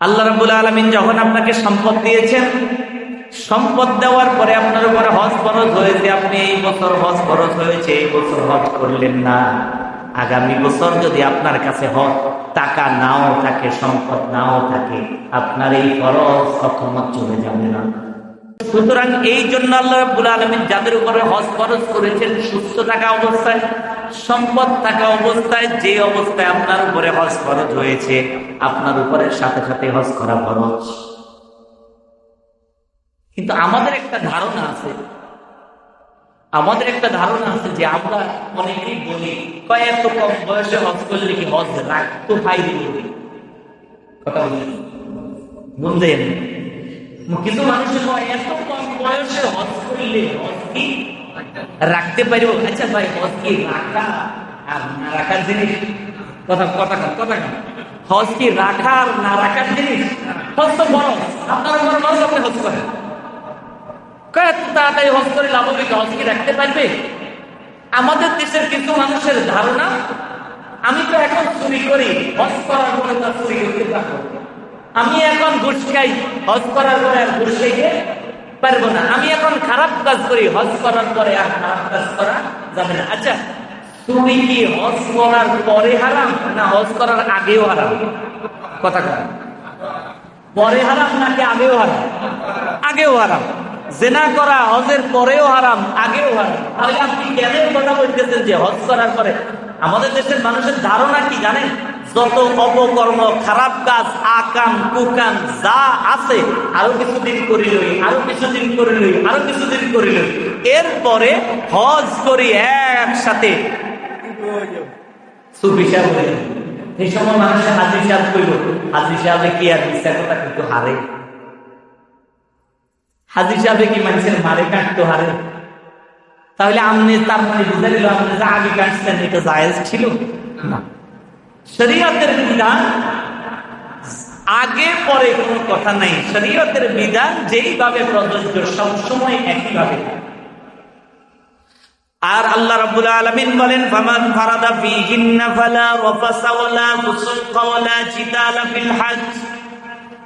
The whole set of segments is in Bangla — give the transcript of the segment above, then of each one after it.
আল্লাহ রাবুল আলমিন যখন আপনাকে সম্পদ দিয়েছেন, সম্পদ দেওয়ার পরে আপনার উপরে হজ ফরজ হয়েছে, আপনি এই বছর হজ ফরজ হয়েছে, এই বছর হজ করলেন না। আগামী বছর যদি আপনার কাছে হজ টাকা নাও থাকে, সম্পদ নাও থাকে, আপনার এই ফরজ কখনো চলে যাবে না। সুতরাং এই জন্য আল্লাহ রাব্বুল আলমিন যাদের উপরে হজ ফরজ করেছেন, সুস্থ থাকা অবস্থায় সম্পদ থাকা অবস্থায়, যে অবস্থায় আপনার উপরে হজ ফরজ হয়েছে, আপনার উপরে সাথে সাথে হজ করা ফরজ। কিন্তু আমাদের একটা ধারণা আছে। আমাদের একটা ধারণা আছে যে আমরা অনেকেই বলি, কয় এত কম বয়সে হজ করলে কি হজ রাখতো ভাই কথা বলি বুঝলেন? কিছু মানুষের এত কম বয়সে হজ করলে হজ কি? রাখতে পারব। আচ্ছা ভাই, হজ কি রাখা? আর না রাখার জিনিস? কথা কথা কথা হজ কি রাখা আর না রাখার জিনিস? হজ তো বড়। আপনার বড় মানুষ আপনি হজ করেন? তাড়াতাড়ি হজ করে লাভ হবে হজ কি রাখতে পারবে? আমাদের দেশের কিছু মানুষের ধারণা, আমি তো এখন চুরি করি। হজ করার পরে তো আর চুরি করতে পারব আমি এখন খাই। হজ করার পরে আর ঘুষ পারব না। আমি এখন খারাপ কাজ করি, হজ করার পরে আর খারাপ কাজ করা যাবে না। আচ্ছা তুমি কি হজ করার পরে হারাম না হজ করার আগেও হারাম? কথা কথা পরে হারাম নাকি আগেও হারাম? আগেও হারাম। জেনা করা হজের পরেও হারাম, আগেও হারাম। তাহলে আপনি কেন কথা বলতেছেন যে হজ করার পরে? আমাদের দেশের মানুষের ধারণা কি জানেন? যত অপকর্ম, খারাপ কাজ, আকাম, কুকাম, যা আছে, আরও কিছুদিন করিলই আরও কিছুদিন করিলই আরও কিছুদিন করিলই এরপরে হজ করি একসাথে। হাজির হাজির হারে? কি মানুষের হারে? তাহলে আপনি তার মানে বুঝে দিল আপনি কাটছেন এটা জায়েজ ছিল? না। শরীয়তের বিধান আগে পরে কোনো কথা নাই। শরীয়তের বিধান যেইভাবে প্রযোজ্য, সবসময় একইভাবে। আর আল্লাহ রাব্বুল আলামিন বলেন, ফামান ফারাদা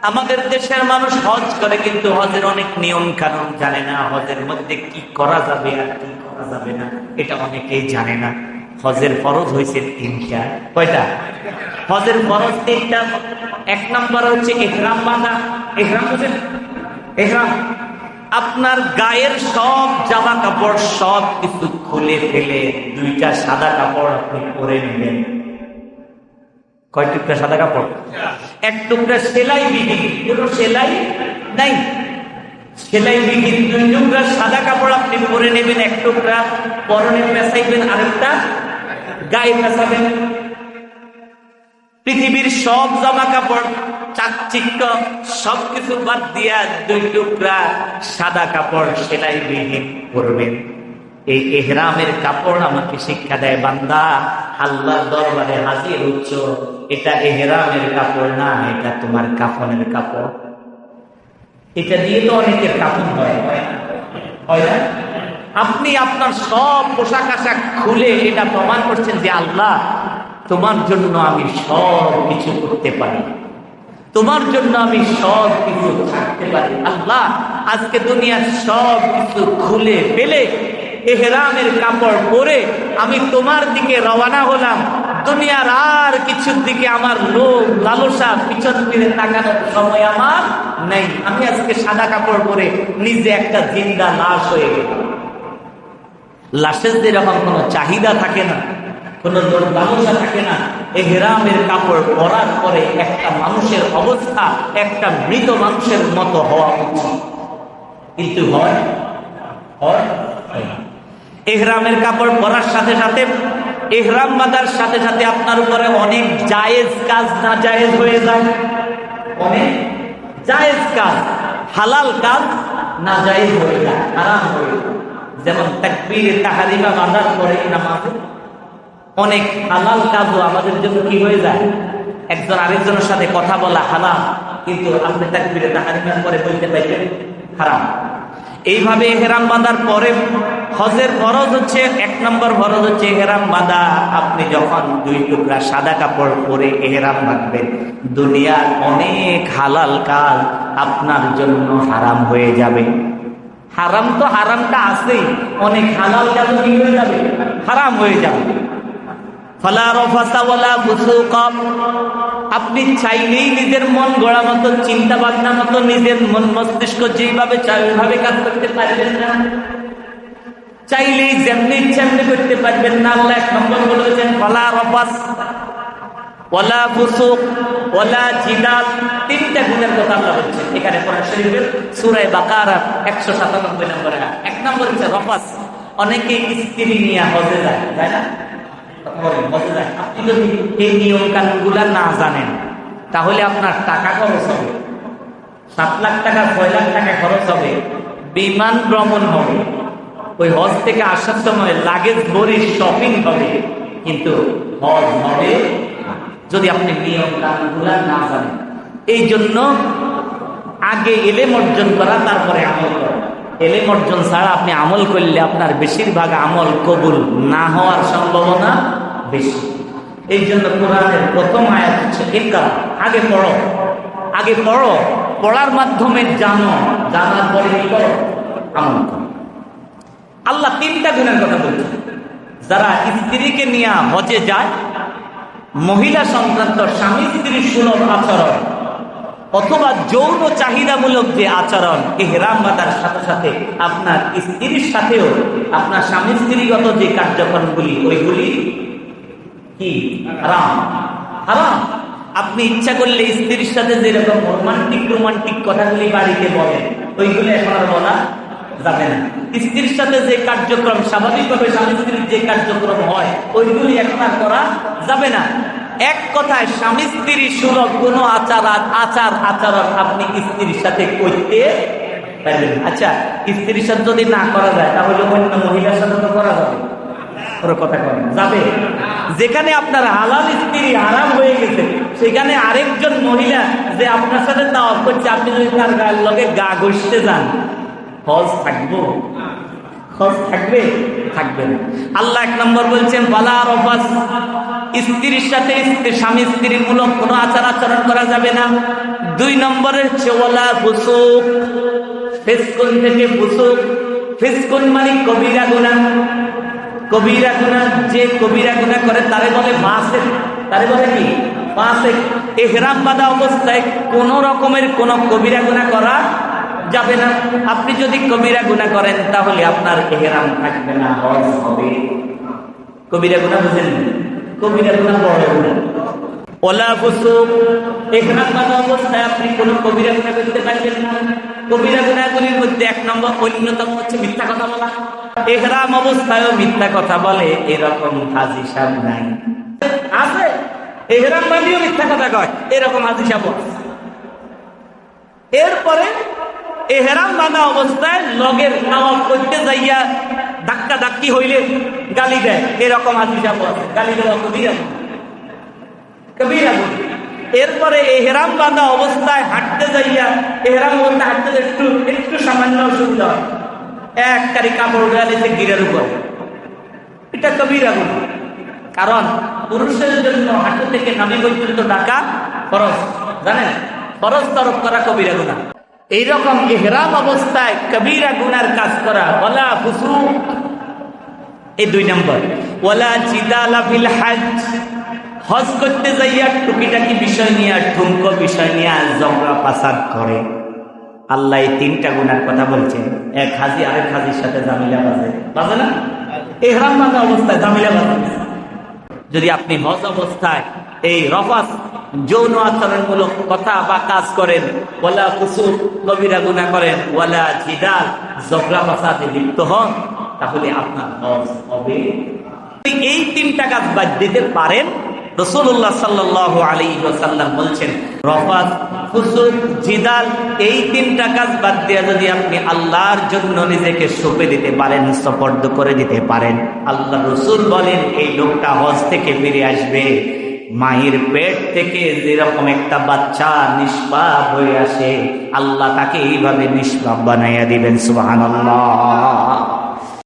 আমাদের দেশের মানুষ হজ করে, কিন্তু হজের অনেক নিয়ম কানুন জানে না। হজের মধ্যে কি করা যাবে আর কি করা যাবে না, এটা অনেকেই জানে না। হজের ফরজ হয়েছে তিনটা। কয়টা? হজের ফরজ তিনটা। এক নম্বর হচ্ছে এহরাম বাঁধা। এহরাম বুঝেন? এহরাম। আপনার গায়ের সব জামা কাপড় সব কিছু খুলে ফেলে দুইটা সাদা কাপড় আপনি পরে নেবেন। কয় টুকরা সাদা কাপড়? এক টুকরা সেলাই বিহীন কোনো সেলাই নাই? সেলাই বিহীন দুই টুকরা সাদা কাপড় আপনি পরে নেবেন, এক টুকরা পরনে পেঁচাইবেন আরেকটা গায়ে পেঁচাবেন। পৃথিবীর সব জামা কাপড়, চাকচিক্য সবকিছু বাদ দিয়া দুই টুকরা সাদা কাপড় সেলাই বিহীন করবেন এই এহরামের কাপড় আমাকে শিক্ষা দেয়, বান্দা, আল্লাহর দরবারে হাজির হচ্ছ। এটা এহরামের কাপড় না, এটা তোমার কাফনের কাপড়। এটা দিয়ে তো অনেকের কাফন হয়। হয় না? আপনি আপনার সব পোশাক আশাক খুলে এটা প্রমাণ করছেন যে আল্লাহ, তোমার জন্য আমি সব কিছু করতে পারি। তোমার জন্য আমি সব কিছু থাকতে পারি। আল্লাহ, আজকে দুনিয়ার সব কিছু খুলে ফেলে এহরামের কাপড় পরে আমি তোমার দিকে রওনা হলাম। দুনিয়ার আর কিছুর দিকে আমার লোভ, লালসা, পিছন ফিরে তাকানোর সময় আমার নেই। আমি আজকে সাদা কাপড় পরে নিজে একটা জিন্দা লাশ হয়ে গেলাম। লাশের যেরকম কোনো চাহিদা থাকে না, কোনো লালসা থাকে না এই হেরামের কাপড় পরার পরে একটা মানুষের অবস্থা, একটা মৃত মানুষের মতো হওয়া কিন্তু হয়। এহরামের কাপড় পরার সাথে সাথে এহরাম বাঁধার সাথে সাথে আপনার উপরে অনেক জায়েজ কাজ না জায়েজ হয়ে যায়। অনেক জায়েজ কাজ, হালাল কাজ না জায়েজ হয়ে যায়, হারাম হয়ে যায়। যেমন তাকবীর, তাহারিমা বাঁধার পরে নামাজে অনেক হালাল কাজও আমাদের জন্য কি হয়ে যায়? একজন আরেকজনের সাথে কথা বলা হালাল, কিন্তু আপনি তাকবীরে, তাহারিমার পরে বলতে পারবেন হারাম। এইভাবে হেরাম বাঁধার পরে হজের ফরজ হচ্ছে, এক নম্বর ফরজ হচ্ছে এহেরাম বাঁধা। আপনি যখন দুই টুকরা সাদা কাপড় পরে এহেরাম বাঁধবেন, দুনিয়ার অনেক হালাল কাজ আপনার জন্য হারাম হয়ে যাবে। হারাম তো হারামটা আছেই, অনেক হালাল কাজ কি হয়ে যাবে? হারাম হয়ে যাবে ফলা রফাসা ওয়ালা ফুসুকা আপনি চাইলেই নিজের মন গড়া মতো চিন্তা ভাবনা মতো, নিজের মন মস্তিষ্ক যেভাবে চাই ওইভাবে কাজ করতে পারবেন না। চাইলেই যেমনি ইচ্ছা করতে পারবেন না। আল্লাহ এক নম্বর বলেছেন, ফলা রফাস তিনটা কথা এখানে সূরায়ে 197 নম্বরে এক নম্বর হচ্ছে রফাস। অনেকে স্ত্রী নিয়ে হজে যায়, তাই না? আপনি যদি এই নিয়ম কানুনগুলা না জানেন, তাহলে আপনার টাকা খরচ হবে। সাত লাখ টাকা, ছয় লাখ টাকা খরচ হবে, বিমান ভ্রমণ হবে, ওই হজ থেকে আসার সময় লাগেজ ভরি শপিং হবে, কিন্তু হজ হবে যদি আপনি নিয়ম কানুনগুলা না জানেন। এই জন্য আগে এলেম অর্জন করা, তারপরে আমল করা। এলেম অর্জন ছাড়া আপনি আমল করলে আপনার বেশিরভাগ আমল কবুল না হওয়ার সম্ভাবনা বেশি। এই জন্য কোরআনের প্রথম আয়াত হচ্ছে একা আগে পড়ো আগে পড়ো, পড়ার মাধ্যমে জানো, জানার পরে কি করো? আমল করো। আল্লাহ তিনটা গুণের কথা বলছে যারা স্ত্রীকে নিয়ে হজে যায়, মহিলা সংক্রান্ত স্বামী স্ত্রীর সুলভ আচরণ অথবা যৌন চাহিদামূলক যে আচরণ, এহরাম বাঁধার সাথে সাথে আপনার স্ত্রীর সাথেও আপনার স্বামী স্ত্রীগত যে কার্যক্রমগুলি, ওইগুলি কি? হারাম। হারাম। আপনি ইচ্ছা করলে স্ত্রীর সাথে যেরকম রোমান্টিক রোমান্টিক কথাগুলি বাড়িতে বলেন, ওইগুলি এখন আর বলা যাবে না। স্ত্রীর সাথে যে কার্যক্রম, স্বাভাবিকভাবে স্বামী স্ত্রীর যে কার্যক্রম হয়, ওইগুলি এখন আর করা যাবে না। এক কথায়, স্বামী স্ত্রীর সুলভ কোনো আচার আচার, আচরণ আপনি স্ত্রীর সাথে করতে পারবেন। আচ্ছা স্ত্রীর সাথে যদি না করা যায়, তাহলে অন্য মহিলার সাথে তো করা যাবে। কথা যাবে। যেখানে আপনার হালাল স্ত্রী হারাম হয়ে গেছে, সেখানে আরেকজন মহিলা যে আপনার সাথে তা দাওয়াত করছে, আপনি যদি তার গায়ের লগে গা ঘষতে যান হজ থাকব? হজ থাকবে? থাকবে আল্লাহ এক নম্বর বলছেন, বালা রফাস স্ত্রীর সাথে স্বামী স্ত্রীর মূলক কোনো আচার আচরণ করা যাবে না। দুই নম্বরের চেওয়ালা ফুসুক। ফেসকুন থেকে ফুসুক। ফেসকুন মানে কবিরা গুণা। কবিরা গুণা, যে কবিরা গুণা করে তারে বলে মাসে তারে বলে কি? মাসে এহরাম বাঁধা অবস্থায় কোন রকমের কোন কবিরা গুণা করা যাবে না। আপনি যদি কবিরা গুণা করেন তাহলে আপনার এহরাম থাকবে না। হজ হবে কবিরা গুণা বুঝেন? গুণা বড় ওলা অবস্থায় আপনি কোন কবিরা গুণা করতে পারবেন না। কবিরা গুণাগুলির মধ্যে এক নম্বর অন্যতম হচ্ছে মিথ্যা কথা বলা। এহরাম অবস্থায়ও মিথ্যা কথা বলে, এরকম হাজি সাহেব নাই। আছে এহরাম মিথ্যা কথা কয়, এরকম হাজি আছে। এরপরে এহেরাম বাঁধা অবস্থায় লগের নামাজ করতে যাইয়া ধাক্কা ধাক্কি হইলে গালি দেয়। এরকম সাহেব আছে। গালি দেওয়া কবিরা কবিরা এরপরে এহেরাম বাঁধা অবস্থায় হাঁটতে যাইয়া এহেরাম অবস্থায় হাঁটতে একটু একটু সামান্য অসুবিধা হয়। এক কারি কাপড় গালিতে গিরের উপর। এটা কবিরা। কারণ পুরুষের জন্য হাঁটু থেকে নামি পর্যন্ত ডাকা খরচ জানেন? খরচ তরফ করা কবিরা গুণা এইরকম এহরাম অবস্থায় কবিরা গুনার কাজ করা ওলা ফুসু এই দুই নম্বর ওলা চিদালা ফিল হাজ। হজ করতে যাইয়া টুকিটাকি বিষয় নিয়ে, ঠুমকো বিষয় নিয়ে জগড়া পাসাদ করে। আল্লাহ এই তিনটা গুণার কথা বলছেন। এক হাজি, আরেক হাজির সাথে জামিলা বাজে। বাজে না? এহরাম বাঁধা অবস্থায় জামিলা বাজে। যদি আপনি হজ অবস্থায় এই রফাস যৌন আচরণমূলক কথা বা কাজ করেন। ওলা কুসুর কবিরা গুণা করেন। ওয়ালা জিদাল জগরা ফাসাদে লিপ্ত হন। তাহলে আপনার হজ হবে। এই তিনটা কাজ বাদ দিতে পারেন। রসুল্লাহ সাল্লাহ আলী সাল্লাম বলছেন, রফাত ফুসুক জিদাল, এই তিনটা কাজ বাদ দিয়ে যদি আপনি আল্লাহর জন্য নিজেকে সঁপে দিতে পারেন সপর্দ করে দিতে পারেন, আল্লাহ রসুল বলেন, এই লোকটা হজ থেকে ফিরে আসবে। মায়ের পেট থেকে যেরকম একটা বাচ্চা নিষ্পাপ হয়ে আসে, আল্লাহ তাকে এইভাবে নিষ্পাপ বানাইয়া দিবেন সুবাহ